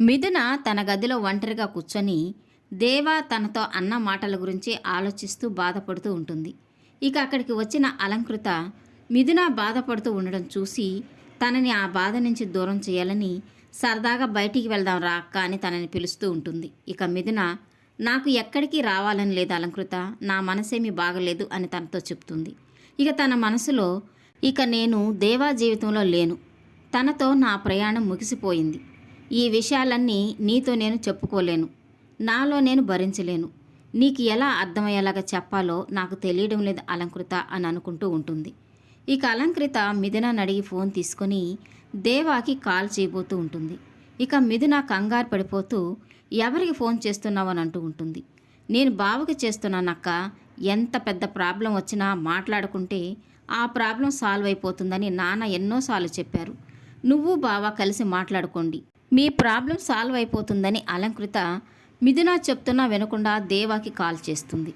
మిథున తన గదిలో ఒంటరిగా కూర్చొని దేవా తనతో అన్న మాటల గురించి ఆలోచిస్తూ బాధపడుతూ ఉంటుంది. ఇక అక్కడికి వచ్చిన అలంకృత మిథున బాధపడుతూ ఉండడం చూసి తనని ఆ బాధ నుంచి దూరం చేయాలని సరదాగా బయటికి వెళ్దాం రా అక్క అని తనని పిలుస్తూ ఉంటుంది. ఇక మిథున నాకు ఎక్కడికి రావాలని లేదు అలంకృత నా మనసేమీ బాగలేదు అని తనతో చెప్తుంది. ఇక తన మనసులో ఇక నేను దేవా జీవితంలో లేను. తనతో నా ప్రయాణం ముగిసిపోయింది. ఈ విషయాలన్నీ నీతో నేను చెప్పుకోలేను. నాలో నేను భరించలేను. నీకు ఎలా అర్థమయ్యేలాగా చెప్పాలో నాకు తెలియడం లేదు అలంకృత అని అనుకుంటూ ఉంటుంది. ఇక అలంకృత మిథునాన్ని అడిగి ఫోన్ తీసుకొని దేవాకి కాల్ చేయబోతూ ఉంటుంది. ఇక మిథున కంగారు పడిపోతూ ఎవరికి ఫోన్ చేస్తున్నావు? అని అంటూ ఉంటుంది. నేను బావకి చేస్తున్నానక్క. ఎంత పెద్ద ప్రాబ్లం వచ్చినా మాట్లాడుకుంటే ఆ ప్రాబ్లం సాల్వ్ అయిపోతుందని నాన్న ఎన్నోసార్లు చెప్పారు. నువ్వు బావ కలిసి మాట్లాడుకోండి. మీ ప్రాబ్లం సాల్వ్ అయిపోతుందని అలంకృత మిథున చెప్తున్నా వినకుండా దేవాకి కాల్ చేస్తుంది.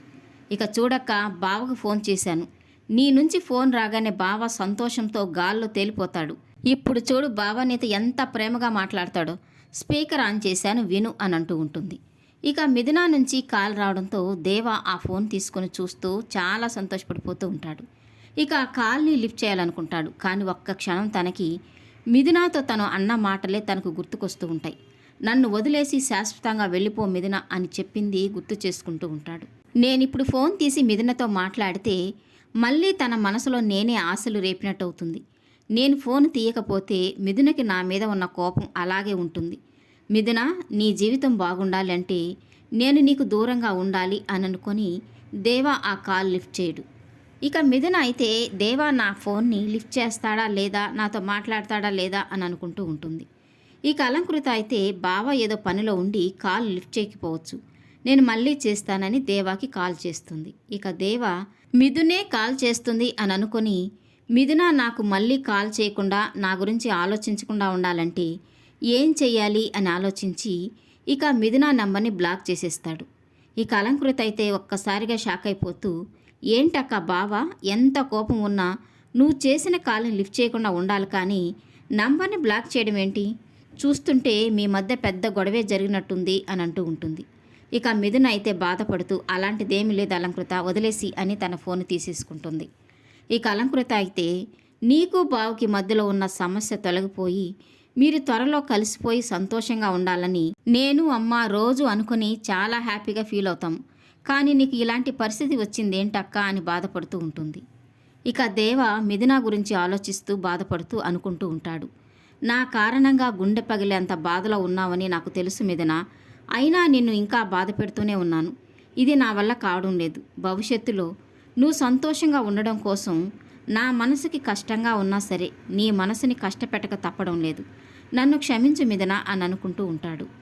ఇక చూడక్క బావకు ఫోన్ చేశాను. నీ నుంచి ఫోన్ రాగానే బావ సంతోషంతో గాల్లో తేలిపోతాడు. ఇప్పుడు చూడు బావ నీతో ఎంత ప్రేమగా మాట్లాడతాడో. స్పీకర్ ఆన్ చేశాను విను అని అంటూ ఉంటుంది. ఇక మిథునా నుంచి కాల్ రావడంతో దేవ ఆ ఫోన్ తీసుకొని చూస్తూ చాలా సంతోషపడిపోతూ ఉంటాడు. ఇక ఆ కాల్ని లిఫ్ట్ చేయాలనుకుంటాడు కానీ ఒక్క క్షణం తనకి మిథునాతో తను అన్న మాటలే తనకు గుర్తుకొస్తూ ఉంటాయి. నన్ను వదిలేసి శాశ్వతంగా వెళ్ళిపో మిథున అని చెప్పింది గుర్తు చేసుకుంటూ ఉంటాడు. నేనిప్పుడు ఫోన్ తీసి మిథునతో మాట్లాడితే మళ్ళీ తన మనసులో నేనే ఆశలు రేపినట్టు అవుతుంది నేను ఫోన్ తీయకపోతే మిథునకి నా మీద ఉన్న కోపం అలాగే ఉంటుంది. మిథున నీ జీవితం బాగుండాలంటే నేను నీకు దూరంగా ఉండాలి అని అనుకొని దేవా ఆ కాల్ లిఫ్ట్ చేయడు. ఇక మిథున అయితే దేవా నా ఫోన్ని లిఫ్ట్ చేస్తాడా లేదా? నాతో మాట్లాడతాడా లేదా? అని అనుకుంటూ ఉంటుంది. ఇక అలంకృత అయితే బావ ఏదో పనిలో ఉండి కాల్ లిఫ్ట్ చేయకపోవచ్చు. నేను మళ్ళీ చేస్తానని దేవాకి కాల్ చేస్తుంది. ఇక దేవ మిథునే కాల్ చేస్తుంది అని అనుకొని మిథున నాకు మళ్ళీ కాల్ చేయకుండా నా గురించి ఆలోచించకుండా ఉండాలంటే ఏం చెయ్యాలి అని ఆలోచించి ఇక మిథున నంబర్ని బ్లాక్ చేసేస్తాడు. ఇక అలంకృత అయితే ఒక్కసారిగా షాక్ అయిపోతూ ఏంటక్క బావ? ఎంత కోపం ఉన్నా నువ్వు చేసిన కాల్ని లిఫ్ట్ చేయకుండా ఉండాలి కానీ నంబర్ని బ్లాక్ చేయడం ఏంటి? చూస్తుంటే మీ మధ్య పెద్ద గొడవే జరిగినట్టుంది అని అంటూ ఉంటుంది. ఇక మిథున అయితే బాధపడుతూ అలాంటిదేమీ లేదు అలంకృత వదిలేసి అని తన ఫోన్ తీసేసుకుంటుంది. ఇక అలంకృత అయితే నీకు బావుకి మధ్యలో ఉన్న సమస్య తొలగిపోయి మీరు త్వరలో కలిసిపోయి సంతోషంగా ఉండాలని నేను అమ్మ రోజు అనుకుని చాలా హ్యాపీగా ఫీల్ అవుతాం. కానీ నీకు ఇలాంటి పరిస్థితి వచ్చింది అని బాధపడుతూ ఉంటుంది. ఇక దేవ మిథునా గురించి ఆలోచిస్తూ బాధపడుతూ అనుకుంటూ ఉంటాడు. నా కారణంగా గుండె పగిలేంత బాధలో ఉన్నావని నాకు తెలుసు మిథున. అయినా నిన్ను ఇంకా బాధ పెడుతూనే ఉన్నాను. ఇది నా వల్ల కావడం లేదు. భవిష్యత్తులో నువ్వు సంతోషంగా ఉండడం కోసం నా మనసుకి కష్టంగా ఉన్నా సరే నీ మనసుని కష్టపెట్టక తప్పడం లేదు. నన్ను క్షమించు మిథున అని అనుకుంటూ ఉంటాడు.